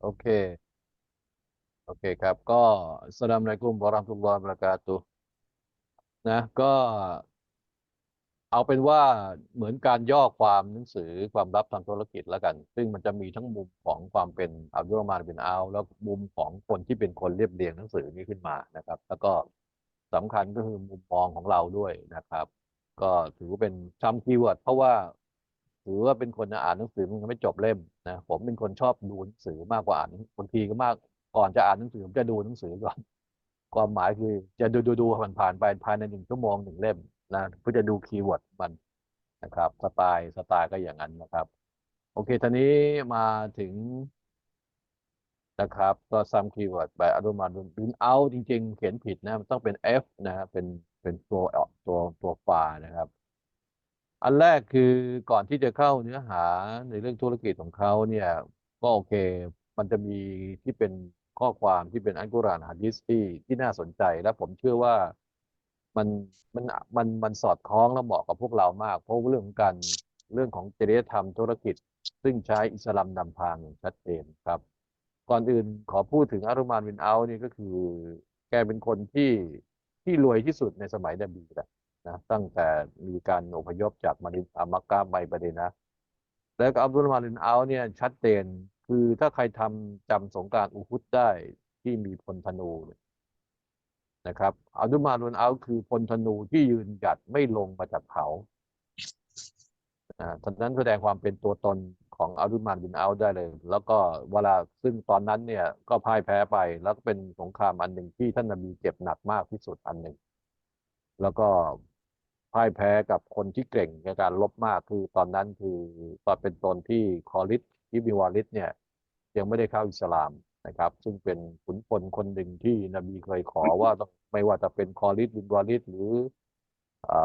โอเค โอเคครับ ก็สลามุอะลัยกุมวะเราะห์มะตุลลอฮ์วะบะเราะกาตุฮ์นะ ก็ เอาเป็นว่าเหมือนการย่อความหนังสือความลับทางธุรกิจแล้วกัน ซึ่งมันจะมีทั้งมุมของความเป็นอับดุลมานบินอัลแล้วมุมของคนที่เป็นคนเรียบเรียงหนังสือนี้ขึ้นมานะครับ แล้วก็สำคัญก็คือมุมมองของเราด้วยนะครับ ก็ถือว่าเป็นจำคีย์เวิร์ดเพราะว่า ถือว่าเป็นคนอ่านหนังสือมันไม่จบเล่มนะผมเป็นคนชอบดูหนังสือมากกว่าอ่านบางทีก็มากก่อนจะอ่านหนังสือผมจะดูหนังสือก่อนความหมายคือจะดูดูดูผ่านผ่านไปภายในหนึ่งชั่วโมงหนึ่งเล่มนะเพื่อจะดูคีย์เวิร์ดมันนะครับสไตล์สไตล์ก็อย่างนั้นนะครับ โอเคทีนี้มาถึงนะครับ ก็ซัมคีย์เวิร์ดแบบอนุมานบินเอาจริง ๆ เขียนผิดนะมันต้องเป็น F นะครับเป็นเป็นตัวตัวตัวฟานะครับ อันแรกคือก่อนที่จะเข้าเนื้อหาในเรื่องธุรกิจของเขาเนี่ย ก็โอเค มันจะมีที่เป็นข้อความที่เป็นอัลกุรอานฮะดิษที่ที่น่าสนใจ และผมเชื่อว่ามันมันมันมันสอดคล้องและเหมาะกับพวกเรามาก เพราะเรื่องของการเรื่องของจริยธรรมธุรกิจ ซึ่งใช้อิสลามนำทางอย่างชัดเจนครับ ก่อนอื่นขอพูดถึงอารุมานบินเอาท์นี่ก็คือ แกเป็นคนที่ที่รวยที่สุดในสมัยนบีแหละ นะตั้งแต่มีการอพยพจากมาดินอามักกะไปประเดนะแล้วก็อับดุลมาลินเอาเนี่ยชัดเจนคือถ้าใครทำจำสงกานต์อุฮุดได้ที่มีพลธนูนะครับอับดุลมาลินเอาคือพลธนูที่ยืนหยัดไม่ลงมาจากเขาอ่านั้นแสดงความเป็นตัวตนของอับดุลมานบินเอาได้เลย แล้วก็เวลาซึ่งตอนนั้นเนี่ยก็พ่ายแพ้ไป แล้วก็เป็นสงครามอันหนึ่งที่ท่านนบีเจ็บหนักมากที่สุดอันหนึ่ง แล้วก็ พ่ายแพ้กับคนที่เก่งในการลบมากคือตอนนั้นคือตอนเป็นตนที่คอลิดอิบิวาลิดเนี่ยยังไม่ได้เข้าอิสลามนะครับ ซึ่งเป็นขุนพลคนหนึ่งที่นบีเคยขอว่าไม่ว่าจะเป็นคอลิดบินวาลิดหรืออ่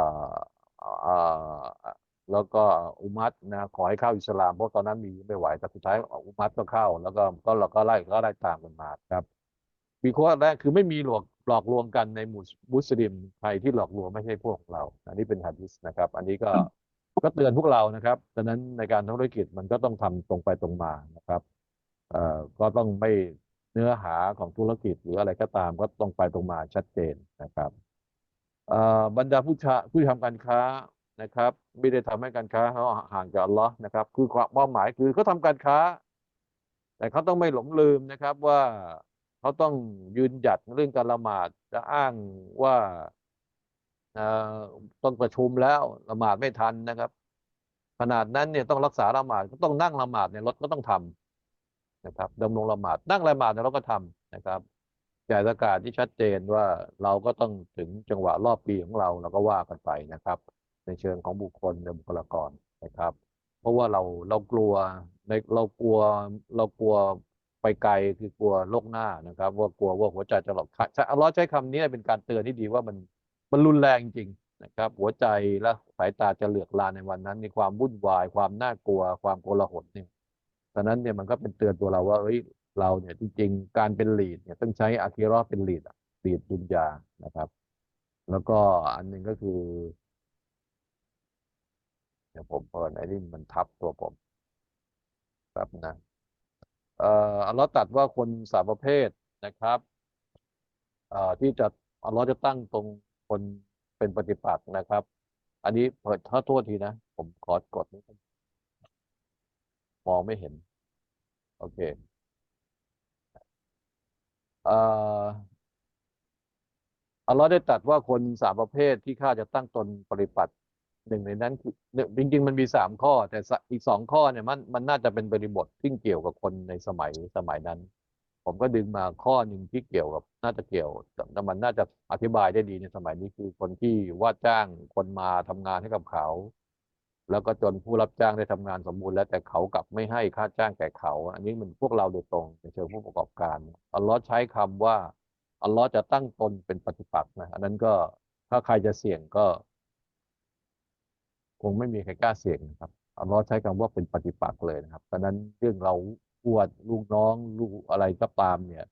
าแล้วก็อุมัตนะขอให้เข้าอิสลามเพราะตอนนั้นมีไม่ไหวแต่สุดท้ายอุมัตก็เข้า แล้วก็ก็เราก็ไล่ก็ไล่ตามกันมาครับ มีข้อแรกคือไม่มีหลอกหลอกลวงกันในหมุสมุสลิมใครที่หลอกลวงไม่ใช่พวกเรา อันนี้เป็นหะดีษนะครับ อันนี้ก็ก็เตือนพวกเรานะครับดังนั้นในการทำธุรกิจมันก็ต้องทำตรงไปตรงมานะครับเอ่อก็ต้องไม่เนื้อหาของธุรกิจหรืออะไรก็ตามก็ต้องไปตรงมาชัดเจนนะครับเอ่อบรรดาผู้ชาผู้ทำการค้านะครับ ไม่ได้ทำให้การค้าเขาห่างจากอัลลอฮ์นะครับ คือความเป้าหมายคือเขาทำการค้า แต่เขาต้องไม่หลงลืมนะครับว่า เขาต้องยืนหยัดเรื่องการละหมาดจะอ้างว่าต้องประชุมแล้วละหมาดไม่ทันนะครับ ขนาดนั้นเนี่ยต้องรักษาละหมาดก็ต้องนั่งละหมาดในรถก็ต้องทำนะครับดำรงละหมาดนั่งละหมาดในรถก็ทำนะครับจ่ายสกาศที่ชัดเจนว่าเราก็ต้องถึงจังหวะรอบปีของเราเราก็ว่ากันไปนะครับ ในเชิงของบุคคลในบุคลากรนะครับ เพราะว่าเราเรากลัวในเรากลัวเรากลัว ไปไกลคือกลัวโลกหน้านะครับ ว่ากลัวว่าหัวใจจะหลอกใช้อัลเลอฮ์ใช้คำนี้เป็นการเตือนที่ดีว่ามันมันรุนแรงจริงนะครับ หัวใจและสายตาจะเหลือกลานในวันนั้นในความวุ่นวาย ความน่ากลัว ความโกลาหลเนี่ยดังนั้นเนี่ยมันก็เป็นเตือนตัวเราว่าเอ้ยเราเนี่ยจริงๆการเป็นลีดเนี่ยต้องใช้อาคิราะห์เป็นลีดลีดดุนยานะครับ แล้วก็อันหนึ่งก็คือเดี๋ยวผมเปิดไอ้นี่มันทับตัวผมครับนะ อัลเลอฮ์ตัดว่าคนสามประเภทนะครับอ่อที่จะอัลเลอฮ์จะตั้งตรงคนเป็นปฏิปักษ์นะครับ อันนี้เปิดถ้าโทษทีนะ ผมขอกดนิดนึงมองไม่เห็น โอเคอัลเลอฮ์ได้ตัดว่าคนสามประเภทที่ข้าจะตั้งตนปฏิปัติ หนึ่งในนั้นคือจริงๆมันมีสามข้อ แต่อีกสองข้อเนี่ยมันมันน่าจะเป็นบริบทที่เกี่ยวกับคนในสมัยสมัยนั้น ผมก็ดึงมาข้อหนึ่งที่เกี่ยวกับน่าจะเกี่ยวแต่มันน่าจะอธิบายได้ดีในสมัยนี้คือคนที่ว่าจ้างคนมาทำงานให้กับเขา แล้วก็จนผู้รับจ้างได้ทำงานสมบูรณ์แล้วแต่เขากลับไม่ให้ค่าจ้างแก่เขา อันนี้มันพวกเราโดยตรงในเชิงผู้ประกอบการอัลเลอฮ์ใช้คำว่าอัลเลอฮ์จะตั้งตนเป็นปฏิปักษ์นะอันนั้นก็ถ้าใครจะเสี่ยงก็ คงไม่มีใครกล้าเสี่ยงนะครับอัลลอฮ์ใช้คำว่าเป็นปฏิปักษ์เลยนะครับดังนั้นเรื่องเราอวดลูกน้องลูกอะไรก็ตามเนี่ย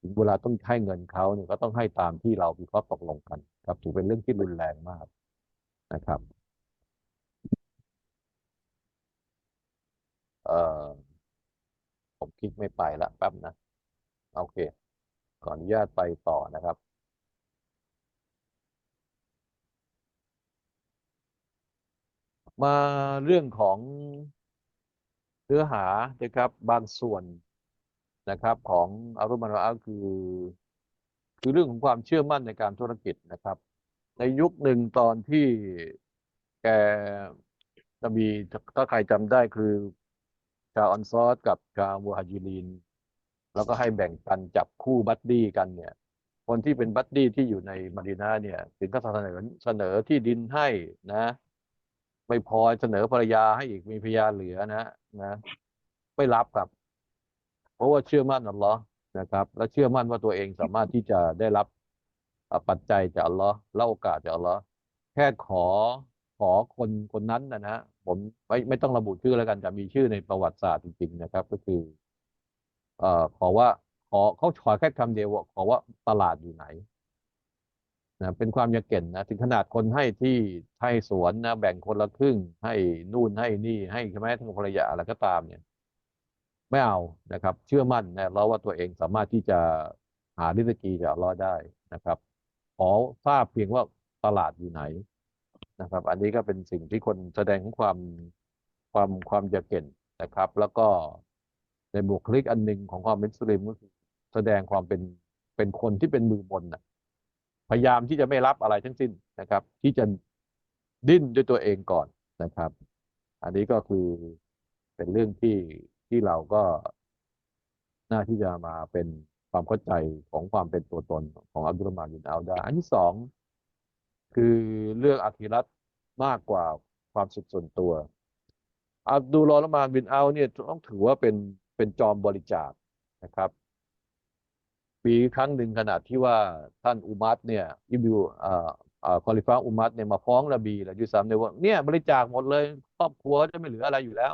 ถึงเวลาต้องให้เงินเขาเนี่ยก็ต้องให้ตามที่เรามีข้อตกลงกัน ครับถือเป็นเรื่องที่รุนแรงมากนะครับเอ่อผมคลิกไม่ไปละแป๊บนะ โอเคขออนุญาตไปต่อนะครับ มาเรื่องของเนื้อหานะครับบางส่วนนะครับ ของอารุมาระคือ คือเรื่องของความเชื่อมั่นในการธุรกิจนะครับ ในยุคหนึ่งตอนที่แกจะมีถ้าใครจำได้คือชาวอันซอรกับชาวมูฮัจิรินแล้วก็ให้แบ่งกันจับคู่บัดดี้กันเนี่ย คนที่เป็นบัดดี้ที่อยู่ในมาดีนาเนี่ย ถึงก็เสนอเสนอที่ดินให้นะ ไม่พอเสนอภรรยาให้อีกมีภรรยาเหลือนะนะไม่รับครับ เพราะว่าเชื่อมั่นอัลลอฮ์นะครับ และเชื่อมั่นว่าตัวเองสามารถที่จะได้รับปัจจัยจากอัลลอฮ์และโอกาสจากอัลลอฮ์แค่ขอขอคนคนนั้นนะนะผมไม่ไม่ต้องระบุชื่อแล้วกันแต่มีชื่อในประวัติศาสตร์จริง ๆ นะครับ ก็คือ เอ่อขอว่าขอเขาขอแค่คำเดียวว่าขอว่าตลาดอยู่ไหน นะเป็นความยากเก่นนะถึงขนาดคนให้ที่ให้สวนนะแบ่งคนละครึ่ง ให้นู่นให้นี่ให้ใช่ไหมทั้งภรรยาอะไรก็ตามเนี่ย ไม่เอานะครับ เชื่อมั่นนะเราว่าตัวเองสามารถที่จะหาริสกีจากอัลเลอฮ์ได้นะครับขอทราบเพียงว่าตลาดอยู่ไหนนะครับ อันนี้ก็เป็นสิ่งที่คนแสดงความความความยากเก่นนะครับ แล้วก็ในบุคลิกอันหนึ่งของความเป็นมุสลิมก็คือแสดงความเป็นเป็นคนที่เป็นมือบนน่ะ พยายามที่จะไม่รับอะไรทั้งสิ้นนะครับ ที่จะดิ้นด้วยตัวเองก่อนนะครับ อันนี้ก็คือเป็นเรื่องที่ที่เราก็ น่าที่จะมาเป็นความเข้าใจของความเป็นตัวตนของอับดุลรมานบินอัลดาอันที่สองคือเรื่องอาคิรัตมากกว่าความสุขส่วนตัว อับดุลรหมานบินอัลเนี่ยต้องถือว่าเป็นเป็นจอมบริจาคนะครับ ปีครั้งหนึ่งขนาดที่ว่าท่านอุมัตเนี่ยอิบิวเอ่อเอ่อคอลิฟาอุมัตเนี่ยมาฟ้องนบีแล้วยุซ้ำเนี่ยว่าเนี่ยบริจาคหมดเลย ครอบครัวจะไม่เหลืออะไรอยู่แล้ว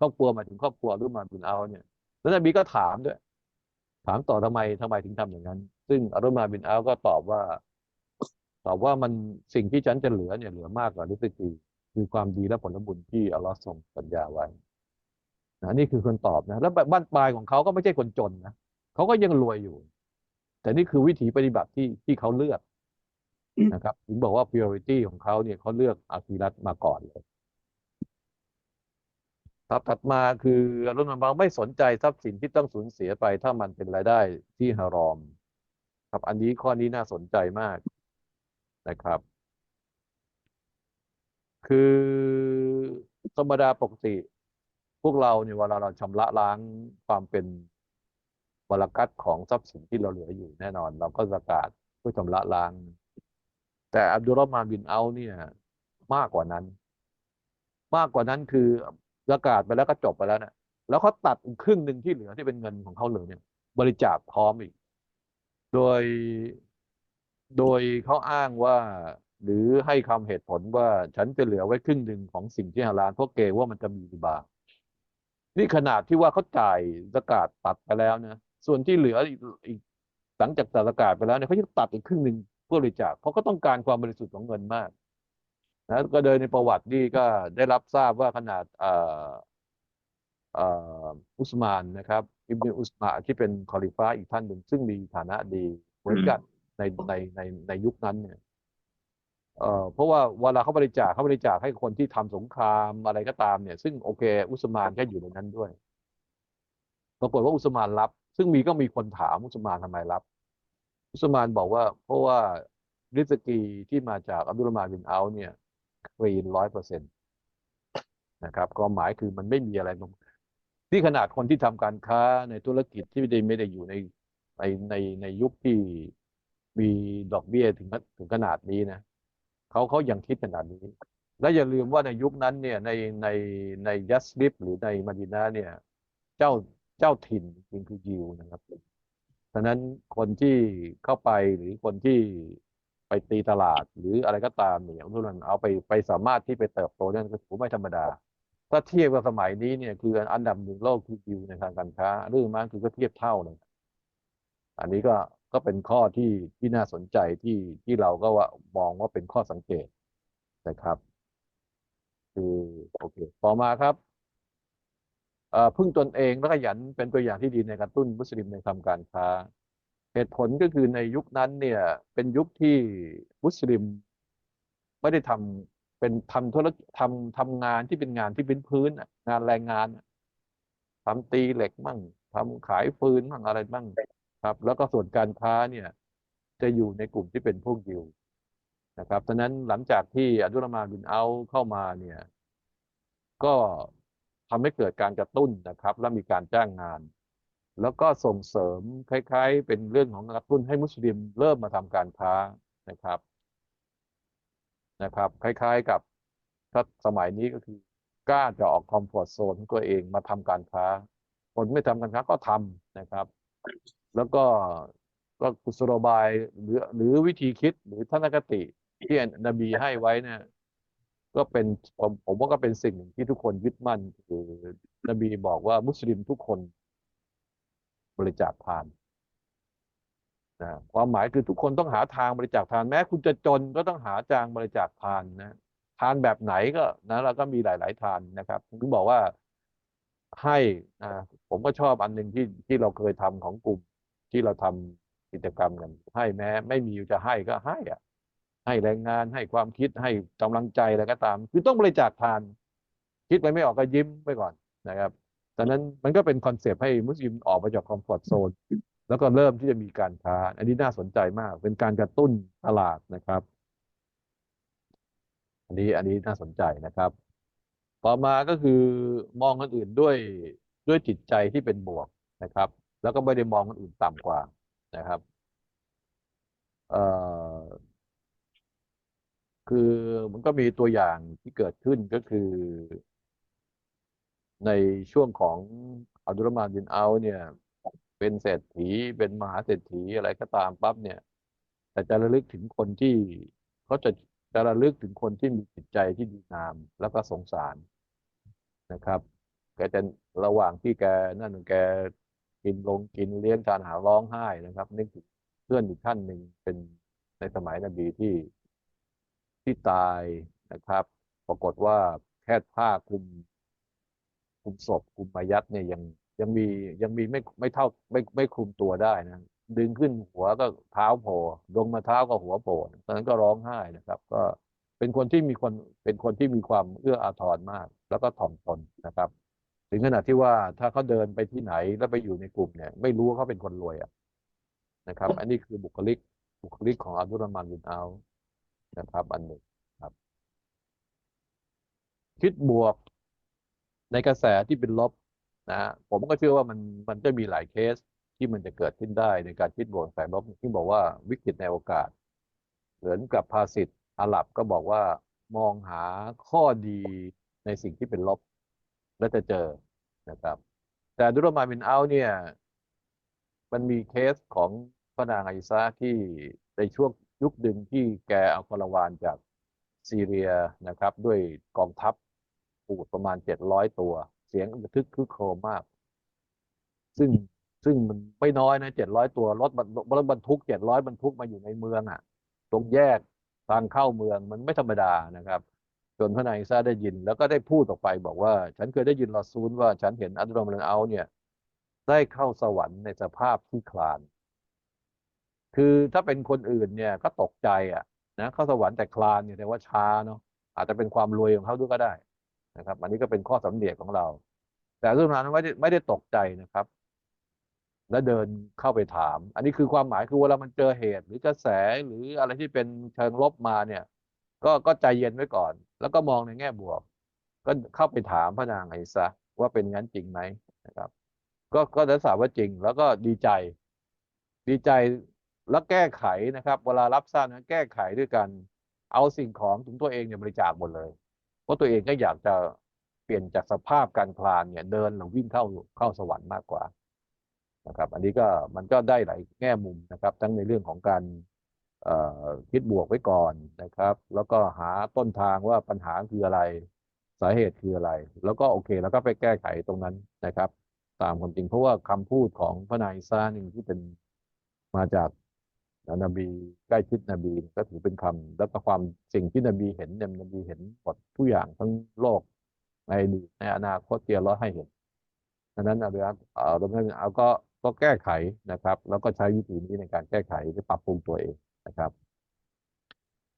ครอบครัวมาถึงครอบครัวรุ่นมาบินเอาเนี่ยแล้วนบีก็ถามด้วย ถามต่อทำไมทำไมถึงทำอย่างนั้น ซึ่งอัลมาบินเอาก็ตอบว่า ตอบว่ามันสิ่งที่ฉันจะเหลือเนี่ยเหลือมากกว่าริสกีคือความดีและผลบุญที่อัลลอฮ์ทรงสัญญาไว้นะนี่คือคนตอบนะ แล้วบ้านปลายของเขาก็ไม่ใช่คนจนนะเขาก็ยังรวยอยู่ แต่นี่คือวิถีปฏิบัติที่ที่เขาเลือกนะครับถึงบอกว่า priority ของเขาเนี่ยเขาเลือกอาคีรัตมาก่อนเลยครับถัดมาคืออรุณบางไม่สนใจทรัพย์สินที่ต้องสูญเสียไป ถ้ามันเป็นรายได้ที่ฮารอม ครับอันนี้ข้อนี้น่าสนใจมากนะครับ คือธรรมดาปกติ พวกเราเนี่ยเวลาเราชำระล้างความเป็น วรกัตของทรัพย์สินที่เราเหลืออยู่แน่นอน เราก็ประกาศเพื่อชำระล้าง แต่อับดุลรอมานบินเอาเนี่ยมากกว่านั้น มากกว่านั้นคือประกาศไปแล้วก็จบไปแล้วเนี่ยแล้วเขาตัดครึ่งหนึ่งที่เหลือที่เป็นเงินของเขาเหลือเนี่ย บริจาคพร้อมอีก โดยโดยเขาอ้างว่า หรือให้คำเหตุผลว่าฉันจะเหลือไว้ครึ่งหนึ่งของสิ่งที่ฮาลาลเพราะเกรงว่ามันจะมีบานี่ขนาดที่ว่าเขาจ่ายประกาศตัดไปแล้วนะ ส่วนที่เหลืออีกหลังจากตัดประกาศไปแล้วเนี่ยเขายังตัดอีกครึ่งหนึ่งเพื่อบริจาคเพราะเขาต้องการความบริสุทธิ์ของเงินมากนะก็เดินในประวัตินี่ก็ได้รับทราบว่าขนาดอ่าอ่าอุสมานนะครับอิบนอุสมานที่เป็นคอลิฟ้าอีกท่านหนึ่งซึ่งมีฐานะดีเหมือนกันในในในในยุคนั้นเนี่ยเอ่อเพราะว่าเวลาเขาบริจาคเขาบริจาคให้คนที่ทำสงครามอะไรก็ตามเนี่ย ซึ่งโอเค อุสมานก็อยู่ในนั้นด้วยปรากฏว่าอุสมานรับ ซึ่งมีก็มีคนถามอุสมานทำไมรับอุสมานบอกว่า เพราะว่าริสกีที่มาจากอับดุลมาบินเอาเนี่ยคลีนร้อยเปอร์เซ็นต์นะครับความหมายคือมันไม่มีอะไรตรงที่ขนาดคนที่ทำการค้าในธุรกิจที่ไม่ได้ไม่ได้อยู่ในในในในยุคที่มีดอกเบี้ยถึงถึงขนาดนี้นะเขาเขายังคิดขนาดนี้ และอย่าลืมว่าในยุคนั้นเนี่ยในในในยัสริบหรือในมาดินาเนี่ย เจ้า เจ้าถิ่นจริงคือยิวนะครับฉะนั้นคนที่เข้าไปหรือคนที่ไปตีตลาด หรืออะไรก็ตามเนี่ยทุกคนเอาไปไปสามารถที่ไปเติบโตนั่นก็ถือไม่ธรรมดา ถ้าเทียบกับสมัยนี้เนี่ยคืออันดับหนึ่งโลกคือยิวในทางการค้าเรื่องมันคือก็เทียบเท่าเลยอันนี้ก็ก็เป็นข้อที่ที่น่าสนใจที่ที่เราก็ว่ามองว่าเป็นข้อสังเกตนะครับ คือโอเค ต่อมาครับ พึ่งตนเองและขยันเป็นตัวอย่างที่ดีในการตุ้นมุสลิมในทำการค้า เหตุผลก็คือในยุคนั้นเนี่ยเป็นยุคที่มุสลิม ไม่ได้ทำเป็นทำธุรกิจทำทำงานที่เป็นงานที่เป็นพื้นงานแรงงานทำตีเหล็กมั่งทำขายฟืนมั่งอะไรมั่งครับ แล้วก็ส่วนการค้าเนี่ย จะอยู่ในกลุ่มที่เป็นพวกยิวนะครับฉะนั้นหลังจากที่อับดุลรมาบินเอาเข้ามาเนี่ย ก็ ทำให้เกิดการกระตุ้นนะครับ และมีการจ้างงาน แล้วก็ส่งเสริมคล้ายๆ เป็นเรื่องของกระตุ้นให้มุสลิมเริ่มมาทำการค้านะครับนะครับ คล้าย ๆกับถ้าสมัยนี้ก็คือกล้าจะออกคอมฟอร์ z โซนของตัวเองมาทำการค้า คนไม่ทำการค้าก็ทำนะครับ แล้วก็ก็กุศโลบายหรือหรือวิธีคิดหรือทัศนคติที่นบีให้ไว้เนี่ย ก็เป็นผมผมว่าก็เป็นสิ่งหนึ่งที่ทุกคนยึดมั่นคือนบีบอกว่ามุสลิมทุกคนบริจาคทานนะความหมายคือทุกคนต้องหาทางบริจาคทานแม้ คุณจะจนก็ต้องหาจางบริจาคทานนะทานแบบไหนก็นะเราก็มีหลาย ๆ ทานนะครับถึงบอกว่าให้นะผมก็ชอบอันหนึ่งที่ที่เราเคยทำของกลุ่มที่เราทำกิจกรรมกันให้แม้ ไม่มีจะให้ก็ให้อะ ให้แรงงานให้ความคิดให้กำลังใจอะไรก็ตาม คือต้องบริจาคทาน คิดไปไม่ออกก็ยิ้มไปก่อนนะครับดังนั้นมันก็เป็นคอนเซปต์ให้มุสลิมออกมาจากคอมฟอร์ทโซนแล้วก็เริ่มที่จะมีการค้า อันนี้น่าสนใจมาก เป็นการกระตุ้นตลาดนะครับ อันนี้อันนี้น่าสนใจนะครับ ต่อมาก็คือมองคนอื่นด้วยด้วยจิตใจที่เป็นบวกนะครับ แล้วก็ไม่ได้มองคนอื่นต่ำกว่านะครับ เอ่อ คือมันก็มีตัวอย่างที่เกิดขึ้นก็คือ ในช่วงของอับดุลรมานบินเอาเนี่ย เป็นเศรษฐีเป็นมหาเศรษฐีอะไรก็ตามปั๊บเนี่ย แต่จะระลึกถึงคนที่เขาจะจะระลึกถึงคนที่มีจิตใจที่ดีงาม แล้วก็สงสารนะครับแกจะระหว่างที่แกนั่นแกกินลงกินเลี้ยงทานหาร้องไห้นะครับนึกถึงเพื่อนอีกท่านหนึ่งเป็นในสมัยนบีที่ ที่ตายนะครับ ปรากฏว่าแค่ผ้าคลุมคลุมศพคลุมมายัดเนี่ยยังยังมียังมีไม่ไม่เท่าไม่ไม่คลุมตัวได้นะดึงขึ้นหัวก็เท้าโผล่ลงมาเท้าก็หัวโผล่ตอนนั้นก็ร้องไห้นะครับ ก็เป็นคนที่มีคนเป็นคนที่มีความเอื้ออาทรมาก แล้วก็ถ่อมตนนะครับ ถึงขนาดที่ว่าถ้าเขาเดินไปที่ไหนแล้วไปอยู่ในกลุ่มเนี่ย ไม่รู้ว่าเขาเป็นคนรวยอะนะครับ อันนี้คือบุคลิกบุคลิกของอับดุลรหมานบินเอาท์ นะครับ อันหนึ่งครับ คิดบวกในกระแสที่เป็นลบนะผมก็เชื่อว่ามันมันจะมีหลายเคสที่มันจะเกิดขึ้นได้ในการคิดบวกแสงลบที่บอกว่าวิกฤตในโอกาส เหมือนกับภาษิตอาหรับก็บอกว่ามองหาข้อดีในสิ่งที่เป็นลบ แล้วจะเจอนะครับ แต่ดุลมาบินเอาเนี่ย มันมีเคสของพระนางไอซาที่ในช่วง ยุคดึงที่แกเอาคาราวานจากซีเรียนะครับ ด้วยกองทัพปูดประมาณเจ็ดร้อยตัว เสียงระทึกคึกโครมมาก ซึ่งซึ่งมันไม่น้อยนะเจ็ดร้อยตัวรถบรรรถบรรทุกเจ็ดร้อยบรรทุกมาอยู่ในเมืองอะ ตรงแยกทางเข้าเมืองมันไม่ธรรมดานะครับ จนพระนายซาได้ยิน แล้วก็ได้พูดออกไปบอกว่า ฉันเคยได้ยินรอซูลว่าฉันเห็นอัลลอฮ์มันเอาเนี่ย ได้เข้าสวรรค์ในสภาพที่คลาน คือถ้าเป็นคนอื่นเนี่ยก็ตกใจอะนะเข้าสวรรค์แต่คลานเนี่ยแต่ว่าช้าเนาะอาจจะเป็นความรวยของเขาด้วยก็ได้นะครับ อันนี้ก็เป็นข้อสำเนียกของเรา แต่สุนานไม่ได้ไม่ได้ตกใจนะครับ แล้วเดินเข้าไปถาม อันนี้คือความหมายคือเวลามันเจอเหตุ หรือกระแสหรืออะไรที่เป็นเชิงลบมาเนี่ย ก็ก็ใจเย็นไว้ก่อน แล้วก็มองในแง่บวก ก็เข้าไปถามพระนางไอซะว่าเป็นงั้นจริงไหมนะครับ ก็ก็ได้ทราบว่าจริง แล้วก็ดีใจ ดีใจ แล้วแก้ไขนะครับ เวลารับทราบนะแก้ไขด้วยกัน เอาสิ่งของถึงตัวเองเนี่ยบริจาคหมดเลย เพราะตัวเองก็อยากจะเปลี่ยนจากสภาพการคลานเนี่ยเดินหรือวิ่งเข้าเข้าสวรรค์มากกว่านะครับ อันนี้ก็มันก็ได้หลายแง่มุมนะครับ ทั้งในเรื่องของการคิดบวกไว้ก่อนนะครับ แล้วก็หาต้นทางว่าปัญหาคืออะไรสาเหตุคืออะไร แล้วก็โอเค แล้วก็ไปแก้ไขตรงนั้นนะครับ ตามความจริงเพราะว่าคำพูดของพระนายซาหนึ่งที่เป็นมาจาก นบีใกล้ชิดนบีก็ถือเป็นคำแล้วก็ความสิ่งที่นบีเห็นเนี่ยนบีเห็นหมดทุกอย่างทั้งโลกในดีในอนาคตเตียร้อยให้เห็นดังนั้นเอาเอาเอาเอาก็ก็แก้ไขนะครับ แล้วก็ใช้วิธีนี้ในการแก้ไขหรือปรับปรุงตัวเองนะครับ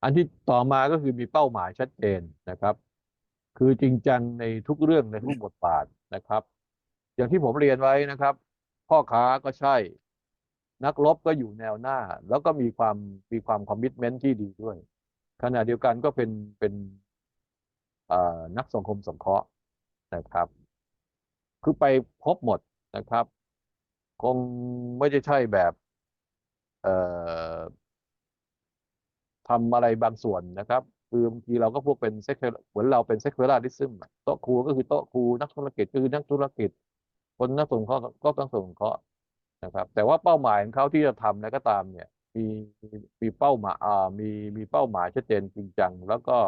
อันที่ต่อมาก็คือมีเป้าหมายชัดเจนนะครับ คือจริงจังในทุกเรื่องในทุกบทบาทนะครับ อย่างที่ผมเรียนไว้นะครับ พ่อค้าก็ใช่ นักรบก็อยู่แนวหน้า แล้วก็มีความมีความคอมมิชเมนต์ที่ดีด้วย ขณะเดียวกันก็เป็นเป็นนักสังคมสงเคราะห์นะครับ คือไปพบหมดนะครับ คงไม่ได้ใช่แบบทำอะไรบางส่วนนะครับคือบางทีเราก็พวกเป็นเซ็กเหมือนเราเป็นเซ็ก u ลาริซึมโต๊ะครูก็คือโต๊ะครูนักธุรกิจก็คือนักธุรกิจ คนนักส่งเคราะห์ก็ต้องส่งเคราะห์ นะครับ แต่ว่าเป้าหมายของเขาที่จะทำอะก็ตามเนี่ย มีมีเป้าหมายอ่ามีมีเป้าหมายชัดเจนจริงจัง แล้วก็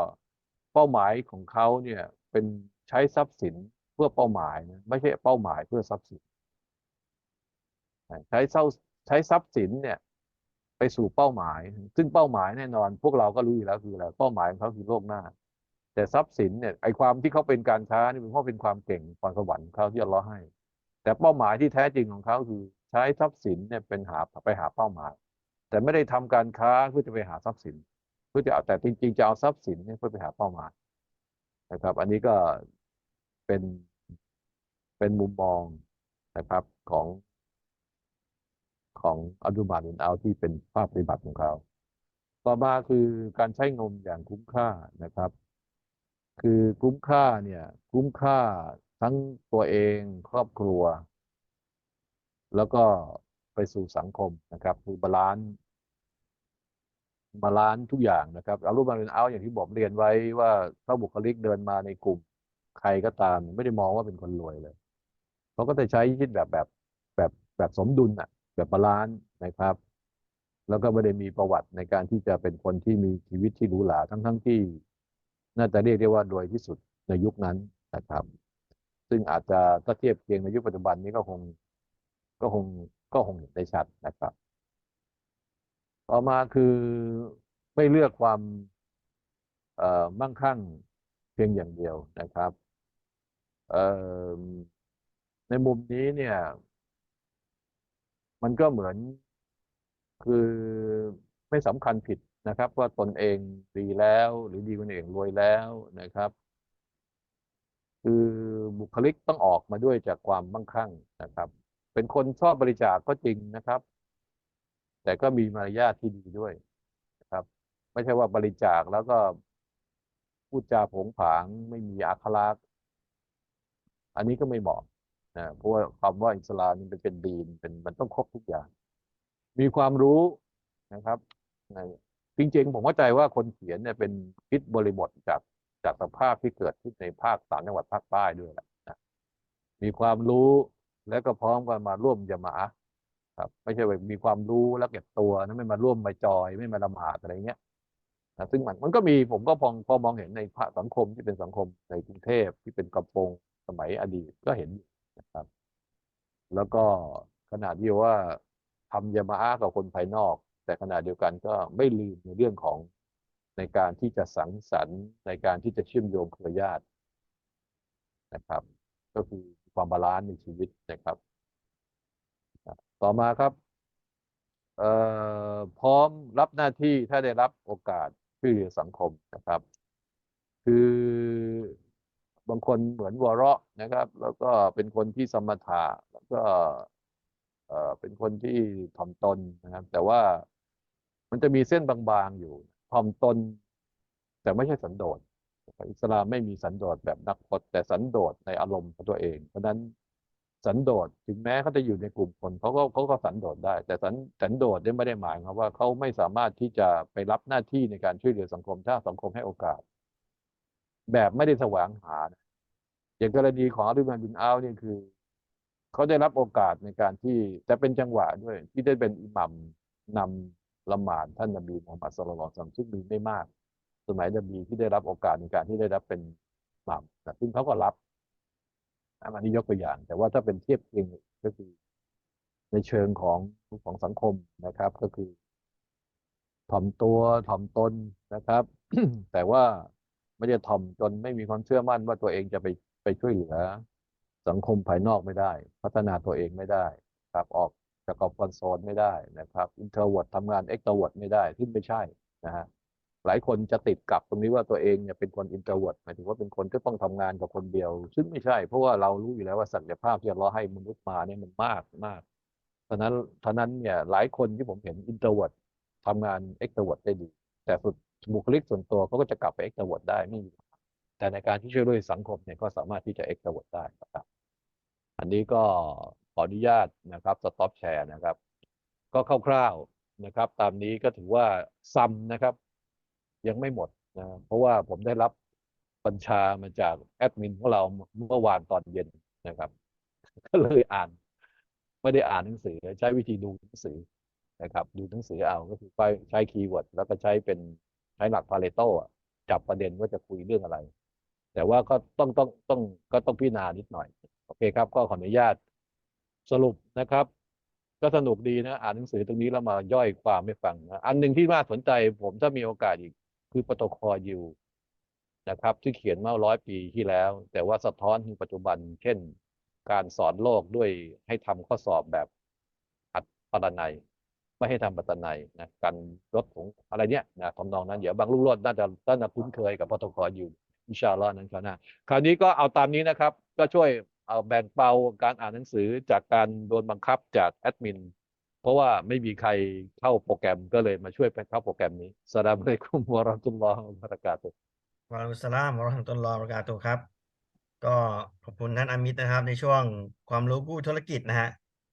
เป้าหมายของเขาเนี่ยเป็นใช้ทรัพย์สินเพื่อเป้าหมายนะไม่ใช่เป้าหมายเพื่อทรัพย์สินใช้เศร้าใช้ทรัพย์สินเนี่ย ไปสู่เป้าหมาย ซึ่งเป้าหมายแน่นอน พวกเราก็รู้อยู่แล้วคืออะไรเป้าหมายของเขาคือโลกหน้า แต่ทรัพย์สินเนี่ยไอความที่เขาเป็นการค้านี่เป็นเพราะเป็นความเก่งความสวรรค์เขาที่เลอให้ แต่เป้าหมายที่แท้จริงของเขาคือ ช้ทรัพย์สินเนี่ยเป็นหาไปหาเป้าหมาย แต่ไม่ได้ทำการค้าเพื่อจะไปหาทรัพย์สิน เพื่อจะเอาแต่จริงๆจะเอาทรัพย์สินเนี่ยเพื่อไปหาเป้าหมายนะครับ อันนี้ก็เป็นเป็นมุมมองนะครับของของอัลดุมาบินเอาที่เป็นภาพปฏิบัติของเขา ต่อมาคือการใช้งมอย่างคุ้มค่านะครับ คือคุ้มค่าเนี่ยคุ้มค่าทั้งตัวเองครอบครัว แล้วก็ไปสู่สังคมนะครับคือบาลานซ์บาลานซ์ทุกอย่างนะครับเอารูปมาเป็นเอาอย่างที่บอกเรียนไว้ว่าถ้าบุคลิกเดินมาในกลุ่ม ใครก็ตาม ไม่ได้มองว่าเป็นคนรวยเลยเขาก็จะใช้ชีวิตแบบแบบแบบแบบสมดุลอะแบบบาลานซ์นะครับ แล้วก็ไม่ได้มีประวัติในการที่จะเป็นคนที่มีชีวิตที่หรูหราทั้งทั้งที่ น่าจะเรียกได้ว่ารวยที่สุดในยุคนั้นนะครับ ซึ่งอาจจะถ้าเทียบเคียงในยุคปัจจุบันนี้ก็คง ก็คงก็คงเห็นได้ชัดนะครับ ต่อมาคือไม่เลือกความมั่งคั่งเพียงอย่างเดียวนะครับในมุมนี้เนี่ย มันก็เหมือนคือไม่สำคัญผิดนะครับ ว่าตนเองดีแล้วหรือดีคนเองรวยแล้วนะครับ คือบุคลิกต้องออกมาด้วยจากความมั่งคั่งนะครับ เป็นคนชอบบริจาคก็จริงนะครับ แต่ก็มีมารยาทที่ดีด้วยนะครับ ไม่ใช่ว่าบริจาคแล้วก็พูดจาผงผางไม่มีอัคลักษณ์อันนี้ก็ไม่เหมาะนะเพราะว่าคำว่าอิสลามนี่เป็นเป็นดีนเป็นมันต้องครบทุกอย่าง มีความรู้นะครับจริงๆผมเข้าใจว่าคนเขียนเนี่ยเป็นคิดบริบทจากจากสภาพที่เกิดขึ้นในภาคสามจังหวัดภาคใต้ด้วยแหละนะมีความรู้ แล้วก็พร้อมกันมาร่วมยามะครับ ไม่ใช่แบบมีความรู้แล้วเก็บตัวนะไม่มาร่วมมาจอยไม่มาละหมาดอะไรเงี้ยนะซึ่งมันมันก็มีผมก็พอพอมองเห็นในภาคสังคมที่เป็นสังคมในกรุงเทพที่เป็นกระโปรงสมัยอดีตก็เห็นนะครับ แล้วก็ขนาดที่ว่าทำยามาอากับคนภายนอก แต่ขณะเดียวกันก็ไม่ลืมในเรื่องของในการที่จะสังสรรค์ในการที่จะเชื่อมโยงเครือญาตินะครับ ก็คือ ความบาลานซ์ในชีวิตนะครับ ต่อมาครับเอ่อพร้อมรับหน้าที่ถ้าได้รับโอกาสช่วยเหลือสังคมนะครับ คือบางคนเหมือนวเราะนะครับ แล้วก็เป็นคนที่สมถะแล้วก็เอ่อเป็นคนที่ถ่อมตนนะครับ แต่ว่ามันจะมีเส้นบางๆอยู่ถ่อมตน แต่ไม่ใช่สันโดษ อิสลามไม่มีสันโดษแบบนักพจน์แต่สันโดษในอารมณ์ของตัวเอง เพราะนั้นสันโดษถึงแม้เขาจะอยู่ในกลุ่มคนเขาก็เขาก็สันโดษได้ แต่สันสันโดษเนี่ยไม่ได้หมายความว่าเขาไม่สามารถที่จะไปรับหน้าที่ในการช่วยเหลือสังคมถ้าสังคมให้โอกาส แบบไม่ได้แสวงหา อย่างกรณีของอัลลอฮฺบินอัลเนี่ยคือเขาได้รับโอกาสในการที่จะเป็นจังหวะด้วย ที่ได้เป็นอิหมัมนำละหมาดท่านนบีมุฮัมมัดสุลลัลซัมซึ่งมีไม่มาก สมัยนบีที่ได้รับโอกาสในการที่ได้รับเป็นอิหมัมซึ่งเขาก็รับอันนี้ยกตัวอย่าง แต่ว่าถ้าเป็นเทียบเคียงก็คือในเชิงของของสังคมนะครับ ก็คือถ่อมตัวถ่อมตนนะครับ แต่ว่าไม่ได้ถ่อมจนไม่มีความเชื่อมั่นว่าตัวเองจะไปไปช่วยเหลือ สังคมภายนอกไม่ได้ พัฒนาตัวเองไม่ได้ครับออกจากคอมฟอร์ทโซนไม่ได้นะครับอินเทอร์วอดทำงานเอ็กโทรวดไม่ได้ที่ไม่ใช่นะฮะ หลายคนจะติดกับตรงนี้ว่าตัวเองเนี่ยเป็นคนอินเทอร์วดหมายถึงว่าเป็นคนที่ต้องทำงานกับคนเดียว ซึ่งไม่ใช่เพราะว่าเรารู้อยู่แล้วว่าศักยภาพที่เราให้มนุษย์มาเนี่ยมันมากมากฉะนั้นฉะนั้นเนี่ยหลายคนที่ผมเห็นอินเทอร์วดทำงานเอ็กโทรเวิร์ดได้ดี แต่สุดบุคลิกส่วนตัวเขาก็จะกลับไปเอ็กโทรเวิร์ดได้ไม่มีแต่ในการที่ช่วยด้วยสังคมเนี่ยก็สามารถที่จะเอ็กโทรเวิร์ดได้นะครับ อันนี้ก็ขออนุญาตนะครับสต็อปแชร์นะครับ ก็คร่าวๆนะครับ ตามนี้ก็ถือว่าซ้ำนะครับ ยังไม่หมดนะเพราะว่าผมได้รับบัญชามาจากแอดมินของเราเมื่อวานตอนเย็นนะครับ ก็เลยอ่าน ไม่ได้อ่านหนังสือใช้วิธีดูหนังสือนะครับ ดูหนังสือเอาก็คือไปใช้คีย์เวิร์ดแล้วก็ใช้เป็นใช้หลักพาเลโต้จับประเด็นว่าจะคุยเรื่องอะไร แต่ว่าก็ต้องต้องต้องก็ต้องพิจารณานิดหน่อย โอเคครับ ก็ขออนุญาตสรุปนะครับ ก็สนุกดีนะ อ่านหนังสือตรงนี้แล้วมาย่อยความให้ฟังนะอันหนึ่งที่น่าสนใจผมถ้ามีโอกาสอีก คือโปรโตคอลยูนะครับที่เขียนเมื่อร้อยปีที่แล้ว แต่ว่าสะท้อนถึงปัจจุบัน เช่น การสอนโลกด้วยให้ทำข้อสอบแบบอัดปรนัยไม่ให้ทำปัตนัยนะการลดของอะไรเนี้ยนะทำนองนั้นเดี๋ยวบางลูกโลดน่าจะน่าจะคุ้นเคยกับโปรโตคอลยูอินชาลอนั้นคราวหน้าคราวนี้ก็เอาตามนี้นะครับ ก็ช่วยเอาแบ่งเบาการอ่านหนังสือจากการโดนบังคับจากแอดมิน เพราะว่าไม่มีใครเข้าโปรแกรมก็เลยมาช่วยไปเข้าโปรแกรมนี้สลามเลยคุมวรตุลลอฮ์วะบะเราะกาตุวะรุสลามวะรห์มตุลลอฮ์วะบะเราะกาตุครับ ก็ขอบคุณท่านอามิตนะครับ ในช่วงความรู้กู้ธุรกิจนะฮะ